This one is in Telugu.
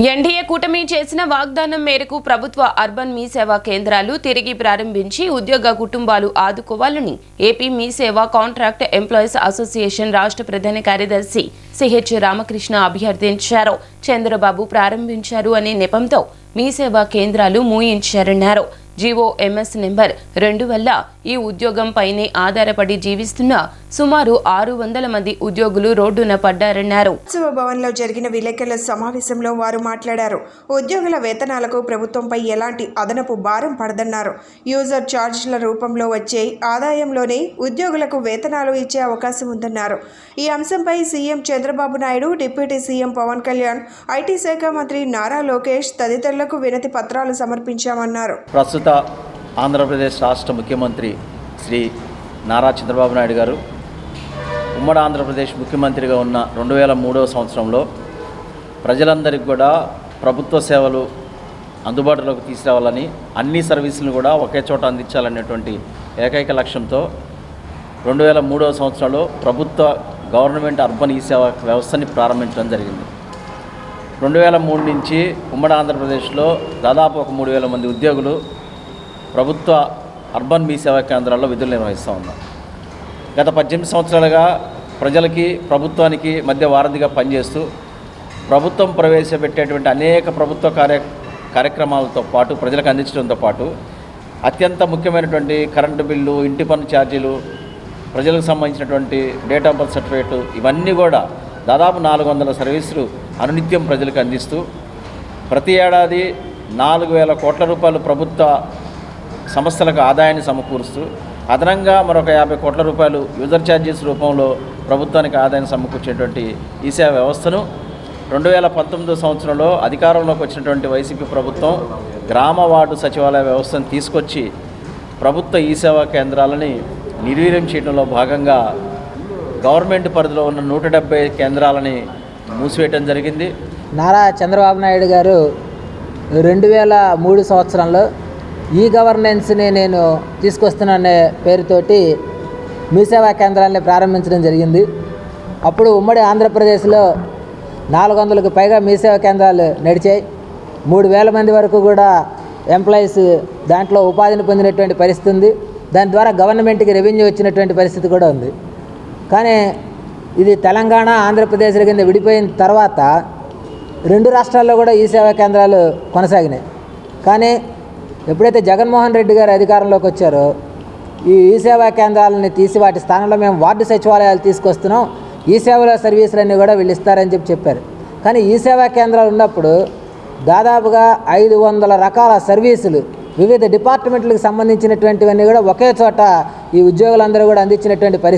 ఎన్డీఏ కూటమి చేసిన వాగ్దానం మేరకు ప్రభుత్వ అర్బన్ మీ సేవా కేంద్రాలు తిరిగి ప్రారంభించి ఉద్యోగ కుటుంబాలు ఆదుకోవాలని ఏపీ మీ సేవా కాంట్రాక్ట్ ఎంప్లాయీస్ అసోసియేషన్ రాష్ట్ర ప్రధాన కార్యదర్శి సిహెచ్ రామకృష్ణ అభ్యర్థించారు. చంద్రబాబు ప్రారంభించారు అనే నెపంతో మీ సేవా కేంద్రాలు మూయించారన్నారు. జీవో ఎంఎస్ నెంబర్ రెండు వల్ల ఈ ఉద్యోగం పైనే ఆధారపడి జీవిస్తున్న సుమారు ఆరు వందల మంది ఉద్యోగులు రోడ్డున పడ్డారన్నారు. ఉత్సవ భవన్లో జరిగిన విలేకరుల సమావేశంలో వారు మాట్లాడారు. ఉద్యోగుల వేతనాలకు ప్రభుత్వంపై ఎలాంటి అదనపు భారం పడదన్నారు. యూజర్ ఛార్జీల రూపంలో వచ్చే ఆదాయంలోనే ఉద్యోగులకు వేతనాలు ఇచ్చే అవకాశం ఉందన్నారు. ఈ అంశంపై CM Chandrababu Naidu deputy CM Pavan Kalyan IT శాఖ మంత్రి నారా లోకేష్ తదితరులకు వినతి పత్రాలు సమర్పించామన్నారు. ప్రస్తుత ఆంధ్రప్రదేశ్ రాష్ట్ర ముఖ్యమంత్రి శ్రీ నారా చంద్రబాబు నాయుడు గారు ఉమ్మడి ఆంధ్రప్రదేశ్ ముఖ్యమంత్రిగా ఉన్న రెండు వేల మూడవ సంవత్సరంలో ప్రజలందరికీ కూడా ప్రభుత్వ సేవలు అందుబాటులోకి తీసుకురావాలని అన్ని సర్వీసులను కూడా ఒకే చోట అందించాలనేటువంటి ఏకైక లక్ష్యంతో రెండు వేల మూడవ సంవత్సరంలో ప్రభుత్వ గవర్నమెంట్ అర్బన్ ఈ సేవ వ్యవస్థని ప్రారంభించడం జరిగింది. రెండు వేల మూడు నుంచి ఉమ్మడి ఆంధ్రప్రదేశ్లో దాదాపు ఒక మూడు వేల మంది ఉద్యోగులు ప్రభుత్వ అర్బన్ మీ సేవా కేంద్రాల్లో విధులు నిర్వహిస్తూ ఉన్నాం. గత పద్దెనిమిది సంవత్సరాలుగా ప్రజలకి ప్రభుత్వానికి మధ్య వారధిగా పనిచేస్తూ ప్రభుత్వం ప్రవేశపెట్టేటువంటి అనేక ప్రభుత్వ కార్య కార్యక్రమాలతో పాటు ప్రజలకు అందించడంతో పాటు అత్యంత ముఖ్యమైనటువంటి కరెంటు బిల్లు ఇంటి పన్ను ఛార్జీలు ప్రజలకు సంబంధించినటువంటి డేట్ ఆఫ్ బర్త్ సర్టిఫికేట్ ఇవన్నీ కూడా దాదాపు నాలుగు వందల సర్వీసులు అనునిత్యం ప్రజలకు అందిస్తూ ప్రతి ఏడాది నాలుగు వేల కోట్ల రూపాయలు ప్రభుత్వ సంస్థలకు ఆదాయాన్ని సమకూరుస్తూ అదనంగా మరొక యాభై కోట్ల రూపాయలు యూజర్ ఛార్జెస్ రూపంలో ప్రభుత్వానికి ఆదాయం సమకూర్చేటువంటి ఈ సేవ వ్యవస్థను రెండు వేల పంతొమ్మిదో సంవత్సరంలో అధికారంలోకి వచ్చినటువంటి వైసీపీ ప్రభుత్వం గ్రామ వార్డు సచివాలయ వ్యవస్థను తీసుకొచ్చి ప్రభుత్వ ఈ సేవా కేంద్రాలని నిర్వీర్యం చేయడంలో భాగంగా గవర్నమెంట్ పరిధిలో ఉన్న నూట డెబ్బై కేంద్రాలని మూసివేయడం జరిగింది. నారా చంద్రబాబు నాయుడు గారు రెండు వేల మూడు సంవత్సరంలో ఈ గవర్నెన్స్ని నేను తీసుకొస్తున్నానే పేరుతోటి మీ సేవా కేంద్రాన్ని ప్రారంభించడం జరిగింది. అప్పుడు ఉమ్మడి ఆంధ్రప్రదేశ్లో నాలుగు వందలకు పైగా మీ సేవా కేంద్రాలు నడిచాయి. మూడు వేల మంది వరకు కూడా ఎంప్లాయీస్ దాంట్లో ఉపాధిని పొందినటువంటి పరిస్థితి ఉంది. దాని ద్వారా గవర్నమెంట్కి రెవెన్యూ వచ్చినటువంటి పరిస్థితి కూడా ఉంది. కానీ ఇది తెలంగాణ ఆంధ్రప్రదేశ్ కింద విడిపోయిన తర్వాత రెండు రాష్ట్రాల్లో కూడా ఈ సేవా కేంద్రాలు కొనసాగినాయి. కానీ ఎప్పుడైతే జగన్మోహన్ రెడ్డి గారు అధికారంలోకి వచ్చారో ఈ ఈ సేవా కేంద్రాలని తీసి వాటి స్థానంలో మేము వార్డు సచివాలయాలు తీసుకొస్తున్నాం. ఈ సేవల సర్వీసులన్నీ కూడా వీళ్ళు ఇస్తారని చెప్పి చెప్పారు. కానీ ఈ సేవా కేంద్రాలు ఉన్నప్పుడు దాదాపుగా ఐదు వందల రకాల సర్వీసులు వివిధ డిపార్ట్మెంట్లకు సంబంధించినటువంటివన్నీ కూడా ఒకే చోట ఈ ఉద్యోగులందరూ కూడా అందించినటువంటి పరిస్థితి